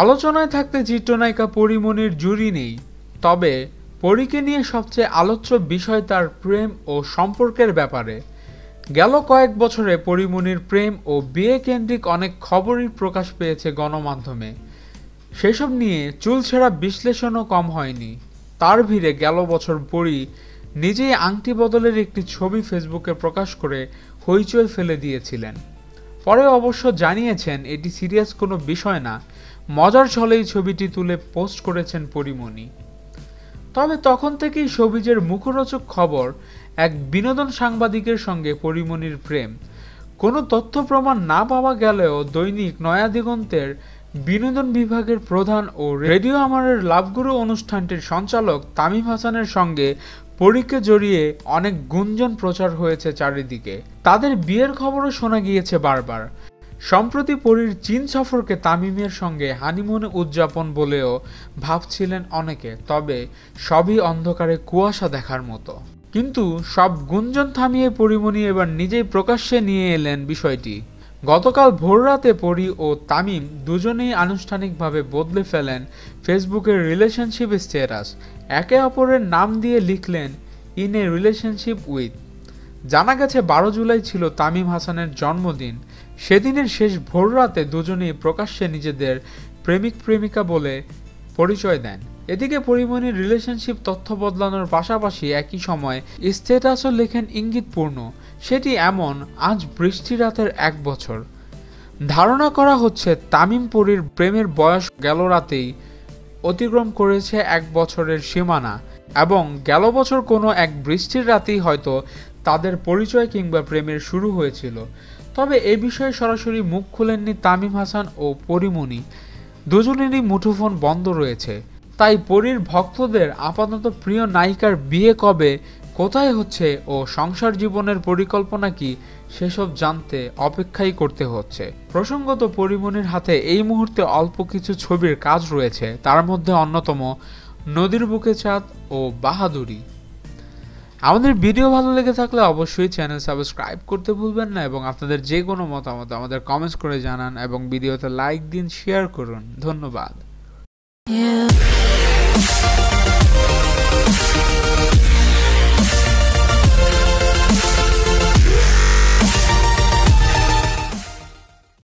আলোচনায় থাকতে চিত্রনায়িকা পরিমণির জুরি নেই, তবে পরীকে নিয়ে সবচেয়ে আলোচ্য বিষয় তার প্রেম ও সম্পর্কের ব্যাপারে। গেল কয়েক বছরে পরিমণির প্রেম ও বিয়ে কেন্দ্রিক অনেক খবরই প্রকাশ পেয়েছে গণমাধ্যমে। সেসব নিয়ে চুলছেড়া বিশ্লেষণও কম হয়নি। তার ভিড়ে গেল বছর পরই নিজেই আংটি বদলের একটি ছবি ফেসবুকে প্রকাশ করে হইচই ফেলে দিয়েছিলেন। পরে অবশ্য জানিয়েছেন, এটি সিরিয়াস কোনো বিষয় না। মজার ছলেই ছবিটি তুলে পোস্ট করেছেন পরিমণি। তবে তখন থেকেই সবিজের মুখরোচক খবর এক বিনোদন সাংবাদিকের সঙ্গে পরিমণির প্রেম। কোনো তথ্য প্রমাণ না পাওয়া গেলেও দৈনিক নয়া দিগন্তের বিনোদন বিভাগের প্রধান ও রেডিও আমারের লাভগুরু অনুষ্ঠানটির সঞ্চালক তামিম হাসানের সঙ্গে পরীকে জড়িয়ে অনেক গুঞ্জন প্রচার হয়েছে চারিদিকে। তাদের বিয়ের খবরও শোনা গিয়েছে বারবার। সম্প্রতি পরীর চীন সফরকে তামিমের সঙ্গে হানিমুনে উদযাপন বলেও ভাবছিলেন অনেকে, তবে সবই অন্ধকারে কুয়াশা দেখার মতো। কিন্তু সব গুঞ্জন থামিয়ে পরিমণি এবার নিজেই প্রকাশ্যে নিয়ে এলেন বিষয়টি। গতকাল ভোররাতে পরি ও তামিম দুজনেই আনুষ্ঠানিকভাবে বদলে ফেলেন ফেসবুকের রিলেশনশিপ স্ট্যাটাস। একে অপরের নাম দিয়ে লিখলেন, ইন এ রিলেশনশিপ উইথ। জানা গেছে, বারো জুলাই ছিল তামিম হাসানের জন্মদিন। সেদিনের শেষ ভোররাতে দুজনেই প্রকাশ্যে নিজেদের প্রেমিক প্রেমিকা বলে পরিচয় দেন। এদিকে পরিমণির রিলেশনশিপ তথ্য বদলানোর পাশাপাশি একই সময় স্ট্যাটাসও লেখেন ইঙ্গিতপূর্ণ। সেটি এমন, আজ বৃষ্টি রাতের এক বছর। ধারণা করা হচ্ছে তামিম পরীর প্রেমের বয়স গেল রাতেই, অতিক্রম করেছে এক বছরের সীমানা এবং গেল বছর কোনো এক বৃষ্টির রাতেই হয়তো তাদের পরিচয় কিংবা প্রেমের শুরু হয়েছিল। তবে এ বিষয়ে সরাসরি মুখ খুলেননি তামিম হাসান ও পরিমণি। দুজনেরই মুঠোফোন বন্ধ রয়েছে। তাই পরীর ভক্তদের আপাতত প্রিয় নায়িকার বিয়ে কবে কোথায় হচ্ছে ও সংসার জীবনের পরিকল্পনা কি, সেসব জানতে অপেক্ষাই করতে হচ্ছে। প্রসঙ্গত পরিমণির হাতে এই মুহূর্তে অল্প কিছু ছবির কাজ রয়েছে, তার মধ্যে অন্যতম নদীর বুকে চাঁদ ও বাহাদুরি। আমাদের ভিডিও ভালো লেগে থাকলে অবশ্যই চ্যানেল সাবস্ক্রাইব করতে ভুলবেন না এবং আপনাদের যে কোনো মতামত আমাদের কমেন্টস করে জানান এবং ভিডিওতে লাইক দিন শেয়ার করুন। ধন্যবাদ।